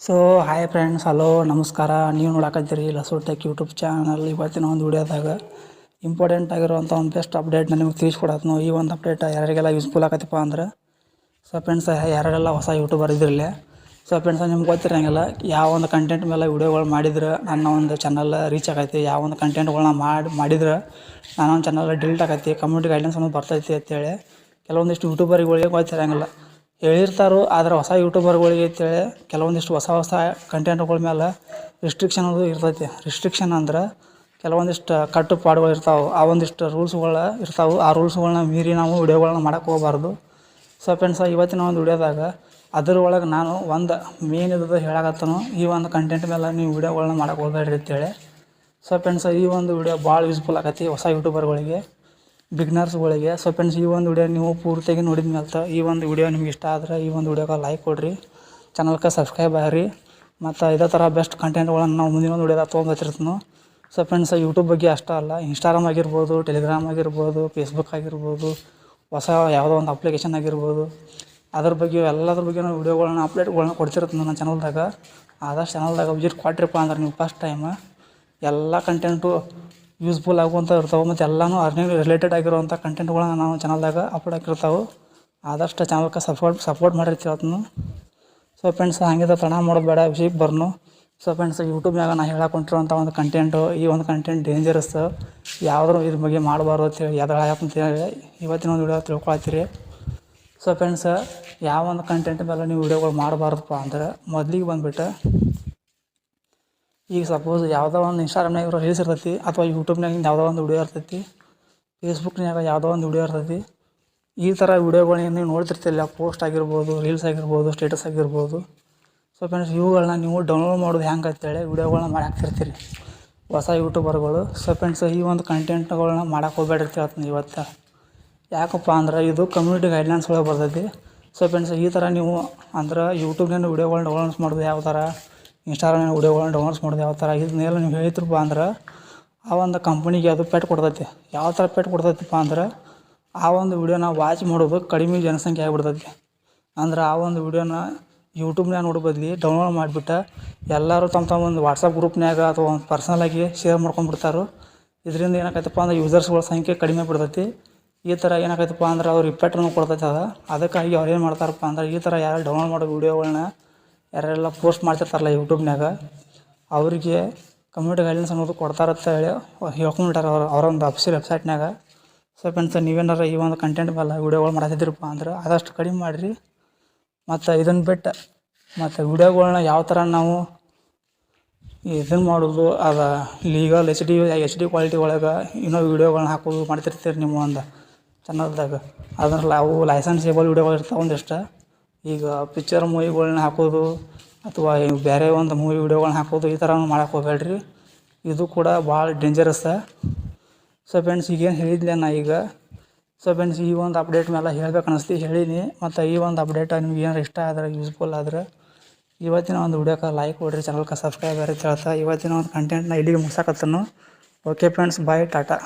So hi friends hello ನಮಸ್ಕಾರ. ನೀವು ನೋಡಕತ್ತೀರಿ ಲಸೋ ಟೆಕ್ ಯೂಟ್ಯೂಬ್ ಚಾನಲ್ ಇವತ್ತಿನ ಒಂದು ವಿಡಿಯೋದಾಗ ಇಂಪಾರ್ಟೆಂಟ್ ಆಗಿರುವಂಥ ಒಂದು ಬೆಸ್ಟ್ ಅಪ್ಡೇಟ್ ನಿಮಗೆ ತಿಳಿಸ್ಕೊಡತ್ನು ಈ ಒಂದು ಅಪ್ಡೇಟ್ ಯಾರಿಗೆಲ್ಲ ಯೂಸ್ಫುಲ್ ಆಗತ್ತಪ್ಪ ಅಂದ್ರೆ ಸೊ ಫ್ರೆಂಡ್ಸ್ ಯಾರೆಲ್ಲ ಹೊಸ ಯೂಟ್ಯೂಬರ್ ಇದ್ದಿರಲಿ ಸೊ ಫ್ರೆಂಡ್ಸ್ ನಿಮ್ಗೆ ಗೊತ್ತಿರಂಗಿಲ್ಲ, ಯಾವ ಒಂದು ಕಂಟೆಂಟ್ ಮೇಲೆ ವಿಡಿಯೋಗಳು ಮಾಡಿದ್ರೆ ನನ್ನ ಒಂದು ಚಾನಲ್ ರೀಚ್ ಆಗೈತಿ, ಯಾವ ಒಂದು ಕಂಟೆಂಟ್ಗಳನ್ನ ಮಾಡಿ, ಮಾಡಿದ್ರೆ ನಾನೊಂದು ಚಾನಲ್ ಡಿಲೀಟ್ ಆಗೈತಿ ಕಮ್ಯುನಿಟಿ ಗೈಡ್ಲೈನ್ಸ್ ಅನ್ನೋದು ಬರ್ತೈತಿ ಅಂತೇಳಿ ಕೆಲವೊಂದಿಷ್ಟು ಯೂಟ್ಯೂಬರ್ಗಳಿಗೆ ಗೊತ್ತಿರಂಗಿಲ್ಲ. ಹೇಳಿರ್ತಾರೋ, ಆದ್ರೆ ಹೊಸ ಯೂಟ್ಯೂಬರ್ಗಳಿಗೆ ಅಂತೇಳಿ ಕೆಲವೊಂದಿಷ್ಟು ಹೊಸ ಹೊಸ ಕಂಟೆಂಟ್ಗಳ ಮೇಲೆ ರಿಸ್ಟ್ರಿಕ್ಷನ್ ಅದು ಇರ್ತೈತಿ. ರಿಸ್ಟ್ರಿಕ್ಷನ್ ಅಂದ್ರೆ ಕೆಲವೊಂದಿಷ್ಟು ಕಟ್ಟುಪಾಡುಗಳು ಇರ್ತಾವೆ, ಆ ಒಂದಿಷ್ಟು ರೂಲ್ಸ್ಗಳು ಇರ್ತಾವೆ, ಆ ರೂಲ್ಸ್ಗಳನ್ನ ಮೀರಿ ನಾವು ವಿಡಿಯೋಗಳನ್ನ ಮಾಡಕ್ಕೆ ಹೋಗಬಾರ್ದು. ಸೊ ಫ್ರೆಂಡ್ಸ್ ಇವತ್ತಿನ ಒಂದು ವಿಡಿಯೋದಾಗ ಅದರೊಳಗೆ ನಾನು ಒಂದು ಮೇನ್ ಇದ್ದು ಹೇಳಕತ್ತನು, ಈ ಒಂದು ಕಂಟೆಂಟ್ ಮೇಲೆ ನೀವು ವಿಡಿಯೋಗಳನ್ನ ಮಾಡಕ್ಕೆ ಹೋಗ್ಬೇಡ್ರಿ ಅಂತೇಳಿ. ಸೊ ಫ್ರೆಂಡ್ಸ್ ಈ ಒಂದು ವಿಡಿಯೋ ಭಾಳ ಯೂಸ್ಫುಲ್ ಆಗತ್ತೆ ಹೊಸ ಯೂಟ್ಯೂಬರ್ಗಳಿಗೆ. ಬಿಗ್ನರ್ಸ್ಗಳಿಗೆ ಸೊ ಫ್ರೆಂಡ್ಸ್ ಈ ಒಂದು ವಿಡಿಯೋ ನೀವು ಪೂರ್ತಿಯಾಗಿ ನೋಡಿದ ಮೇಲೆ ಈ ಒಂದು ವಿಡಿಯೋ ನಿಮ್ಗೆ ಇಷ್ಟ ಆದರೆ ಈ ಒಂದು ವಿಡಿಯೋಗೆ ಲೈಕ್ ಕೊಡಿರಿ. ಚಾನಲ್ಗೆ ಸಬ್ಸ್ಕ್ರೈಬ್ ಆಗಿರಿ. ಮತ್ತು ಇದೇ ಥರ ಬೆಸ್ಟ್ ಕಂಟೆಂಟ್ಗಳನ್ನು ನಾವು ಮುಂದಿನ ಒಂದು ವಿಡಿಯೋದಾಗ ತೊಗೊಂಬತ್ತಿರ್ತೀನಿ. ಸೊ ಫ್ರೆಂಡ್ಸ್ ಯೂಟ್ಯೂಬ್ ಬಗ್ಗೆ ಅಷ್ಟೇ ಅಲ್ಲ ಇನ್ಸ್ಟಾಗ್ರಾಮ್ ಆಗಿರ್ಬೋದು ಟೆಲಿಗ್ರಾಮ್ ಆಗಿರ್ಬೋದು ಫೇಸ್ಬುಕ್ ಆಗಿರ್ಬೋದು, ಹೊಸ ಯಾವುದೋ ಒಂದು ಅಪ್ಲಿಕೇಶನ್ ಆಗಿರ್ಬೋದು. ಅದ್ರ ಬಗ್ಗೆ ಎಲ್ಲದ್ರ ಬಗ್ಗೆ ನಾವು ವಿಡಿಯೋಗಳನ್ನ ಅಪ್ಡೇಟ್ಗಳನ್ನ ಕೊಡ್ತಿರ್ತೀನಿ ನನ್ನ ಚಾನಲ್ದಾಗ ಆದಷ್ಟು ಚಾನಲ್ದಾಗ ವಿಸಿಟ್ ಕೊಟ್ಟಿರಪ್ಪ ಅಂದ್ರೆ ನೀವು ಫಸ್ಟ್ ಟೈಮ್ ಎಲ್ಲ ಕಂಟೆಂಟು ಯೂಸ್ಫುಲ್ ಆಗುವಂಥ ಇರ್ತಾವೆ ಮತ್ತು ಎಲ್ಲನೂ ಅರ್ನಿಂಗ್ ರಿಲೇಟೆಡ್ ಆಗಿರುವಂಥ ಕಂಟೆಂಟ್ಗಳನ್ನ ನಾವು ಚಾನಲ್ದಾಗ ಅಪ್ಲೋಡ್ ಆಗಿರ್ತಾವೆ ಆದಷ್ಟು ಚಾನಲ್ಗೆ ಸಪೋರ್ಟ್ ಸಪೋರ್ಟ್ ಮಾಡಿರ್ತೀವಿ ಅದನ್ನು ಸೊ ಫ್ರೆಂಡ್ಸ್ ಹಾಗಿದ್ರೆ ತಣ ಮಾಡೋದು ಬೇಡ ವಿಷಯಕ್ಕೆ ಬರ್ನು. ಸೊ ಫ್ರೆಂಡ್ಸ್ ಯೂಟ್ಯೂಬ್ನಾಗ ನಾನು ಹೇಳಕೊಂಡಿರುವಂಥ ಒಂದು ಕಂಟೆಂಟು ಈ ಒಂದು ಕಂಟೆಂಟ್ ಡೇಂಜರಸ್ ಯಾವ್ದ್ರ ಇದ್ರ ಬಗ್ಗೆ ಮಾಡಬಾರ್ದು ಅಂತೇಳಿ ಯಾವ್ದು ಹೇಳಿ ಇವತ್ತಿನ ಒಂದು ವಿಡಿಯೋ ತಿಳ್ಕೊಳತ್ತೀರಿ. ಸೊ ಫ್ರೆಂಡ್ಸ್ ಯಾವ ಒಂದು ಕಂಟೆಂಟ್ ಮೇಲೆ ನೀವು ವಿಡಿಯೋಗಳು ಮಾಡಬಾರ್ದಪ್ಪ ಅಂದ್ರೆ ಮೊದಲಿಗೆ ಬಂದುಬಿಟ್ಟು ಈಗ ಸಪೋಸ್ ಯಾವುದೋ ಒಂದು ಇನ್ಸ್ಟಾಗ್ರಾಮ್ನಾಗ ಇರೋ ರೀಲ್ಸ್ ಇರ್ತೈತಿ ಅಥವಾ ಯೂಟ್ಯೂಬ್ನಾಗ ಯಾವುದೋ ಒಂದು ವಿಡಿಯೋ ಇರ್ತೈತಿ ಫೇಸ್ಬುಕ್ನಾಗ ಯಾವುದೋ ಒಂದು ವಿಡಿಯೋ ಇರ್ತೈತಿ, ಈ ಥರ ವಿಡಿಯೋಗಳನ್ನ ನೀವು ನೋಡ್ತಿರ್ತಿಲ್ಲ ಪೋಸ್ಟ್ ಆಗಿರ್ಬೋದು ರೀಲ್ಸ್ ಆಗಿರ್ಬೋದು ಸ್ಟೇಟಸ್ ಆಗಿರ್ಬೋದು. ಸೊ ಫ್ರೆಂಡ್ಸ್ ಇವುಗಳನ್ನ ನೀವು ಡೌನ್ಲೋಡ್ ಮಾಡೋದು ಹೆಂಗೆ ಅಂತೇಳಿ ವಿಡಿಯೋಗಳನ್ನ ಮಾಡಿ ಹಾಕ್ತಿರ್ತೀರಿ. ಹೊಸ ಯೂಟ್ಯೂಬರ್ಗಳು ಸೊ ಫ್ರೆಂಡ್ಸ್ ಈ ಒಂದು ಕಂಟೆಂಟ್ಗಳನ್ನ ಮಾಡಕ್ಕೆ ಹೋಗ್ಬೇಡಿರ್ತೀವಿ ಇವತ್ತು. ಯಾಕಪ್ಪ ಅಂದ್ರೆ ಇದು ಕಮ್ಯುನಿಟಿ ಗೈಡ್ಲೈನ್ಸ್ ಒಳಗೆ ಬರ್ತೈತಿ. ಸೊ ಫ್ರೆಂಡ್ಸ್ ಈ ಥರ ನೀವು ಅಂದ್ರೆ ಯೂಟ್ಯೂಬ್ನೇನು ವಿಡಿಯೋಗಳನ್ನ ಡೌನ್ಲೋಡ್ಸ್ ಮಾಡೋದು ಯಾವ ಥರ ಇನ್ಸ್ಟಾಗ್ರಾಮ್ನಾಗ ವೀಡಿಯೋಗಳನ್ನ ಡೌನ್ಲೋಡ್ಸ್ ಮಾಡೋದು, ಯಾವ ಥರ ಇದನ್ನೆಲ್ಲ ನೀವು ಹೇಳ್ತಿರಪ್ಪ ಅಂದ್ರೆ, ಆ ಒಂದು ಕಂಪ್ನಿಗೆ ಅದು ಪೆಟ್ಟು ಕೊಡ್ತೈತಿ. ಯಾವ ಥರ ಪೆಟ್ಟು ಕೊಡ್ತೈತಿಪ್ಪ ಅಂದ್ರೆ, ಆ ಒಂದು ವಿಡಿಯೋನ ವಾಚ್ ಮಾಡೋದು ಕಡಿಮೆ ಜನಸಂಖ್ಯೆ ಆಗಿಬಿಡ್ತೈತಿ. ಅಂದ್ರೆ ಆ ಒಂದು ವಿಡಿಯೋನ ಯೂಟ್ಯೂಬ್ನಾಗ ನೋಡೋ ಬದ್ಲಿ ಡೌನ್ಲೋಡ್ ಮಾಡಿಬಿಟ್ಟು ಎಲ್ಲರೂ ತಮ್ಮ ತಮ್ಮ ಒಂದು ವಾಟ್ಸಪ್ ಗ್ರೂಪ್ನಾಗ ಅಥವಾ ಒಂದು ಪರ್ಸನಲಾಗಿ ಶೇರ್ ಮಾಡ್ಕೊಂಡ್ಬಿಡ್ತಾರೆ ಇದರಿಂದ ಏನಾಗೈತಪ್ಪ ಅಂದ್ರೆ ಯೂಸರ್ಸ್ಗಳ ಸಂಖ್ಯೆ ಕಡಿಮೆ ಬಿಡ್ತೈತಿ ಈ ಥರ ಏನಾಗೈತಪ್ಪ ಅಂದ್ರೆ ಅವ್ರು ಇಪ್ಪೆಟ್ರನ್ನು ಕೊಡ್ತೈತೆ ಅದು. ಅದಕ್ಕಾಗಿ ಅವ್ರು ಏನು ಮಾಡ್ತಾರಪ್ಪ ಅಂದ್ರೆ ಈ ಥರ ಯಾರು ಡೌನ್ಲೋಡ್ ಮಾಡೋ ವೀಡಿಯೋಗಳನ್ನ ಯಾರೆಲ್ಲ ಪೋಸ್ಟ್ ಮಾಡ್ತಿರ್ತಾರಲ್ಲ ಯೂಟ್ಯೂಬ್ನಾಗ ಅವರಿಗೆ ಕಮ್ಯುನಿಟಿ ಗೈಡ್ಲೈನ್ಸ್ ಅನ್ನೋದು ಕೊಡ್ತಾರಂತ ಹೇಳಿ ಹೇಳ್ಕೊಂಡ್ಬಿಟ್ಟಾರೆ ಅವ್ರು. ಅವರೊಂದು ಅಫಿಷಿಯಲ್ ವೆಬ್ಸೈಟ್ನಾಗ ಸೊ ಫ್ರೆಂಡ್ಸ್ ನೀವೇನಾರ ಈ ಒಂದು ಕಂಟೆಂಟ್ ಬಲ್ಲ ವೀಡಿಯೋಗಳು ಮಾಡ್ತಿದ್ದಿರಪ್ಪ ಅಂದ್ರೆ ಆದಷ್ಟು ಕಡಿಮೆ ಮಾಡಿರಿ. ಮತ್ತು ಇದನ್ನು ಬಿಟ್ಟು ಮತ್ತು ವಿಡಿಯೋಗಳ್ನ ಯಾವ ಥರ ನಾವು ಇದನ್ನು ಮಾಡೋದು, ಅದು legal H D H D quality ಒಳಗೆ ಇನ್ನೂ ವೀಡಿಯೋಗಳನ್ನ ಹಾಕೋದು ಮಾಡ್ತಿರ್ತೀರಿ ನಿಮ್ಮ ಒಂದು ಚಾನಲ್ದಾಗ ಅದ್ರಲ್ಲಿ ಅವು ಲೈಸೆನ್ಸೇಬಲ್ ವೀಡಿಯೋಗಳು ಇರ್ತಾವೆ ಒಂದಿಷ್ಟು. ಈಗ ಪಿಕ್ಚರ್ ಮೂವಿಗಳ್ನ ಹಾಕೋದು ಅಥವಾ ಬೇರೆ ಒಂದು ಮೂವಿ ವಿಡಿಯೋಗಳ್ನ ಹಾಕೋದು ಈ ಥರ ಮಾಡಕ್ಕೆ ಹೋಗ್ಬೇಡ್ರಿ. ಇದು ಕೂಡ ಭಾಳ ಡೇಂಜರಸ್ಸ ಸೊ ಫ್ರೆಂಡ್ಸ್ ಈಗೇನು ಹೇಳಿದ್ಲೆ ನಾ ಈಗ. ಸೊ ಫ್ರೆಂಡ್ಸ್ ಈ ಒಂದು ಅಪ್ಡೇಟ್ ಮೇಲೆ ಹೇಳ್ಬೇಕು ಅನಿಸ್ತಿ, ಹೇಳೀನಿ. ಮತ್ತು ಈ ಒಂದು ಅಪ್ಡೇಟ್ ನಿಮ್ಗೆ ಏನಾರು ಇಷ್ಟ ಆದ್ರೆ ಯೂಸ್ಫುಲ್ ಆದ್ರೆ, ಇವತ್ತಿನ ಒಂದು ವಿಡಿಯೋಕ್ಕೆ ಲೈಕ್ ಕೊಡ್ರಿ ಚಾನಲ್ಗೆ ಸಬ್ಸ್ಕ್ರೈಬ್ ಬೇರೆ ಕೇಳ್ತಾ. ಇವತ್ತಿನ ಒಂದು ಕಂಟೆಂಟ್ನ ಇಲ್ಲಿಗೆ ಮುಗ್ಸಕತ್ತನು ಓಕೆ ಫ್ರೆಂಡ್ಸ್ ಬಾಯ್ ಟಾಟಾ.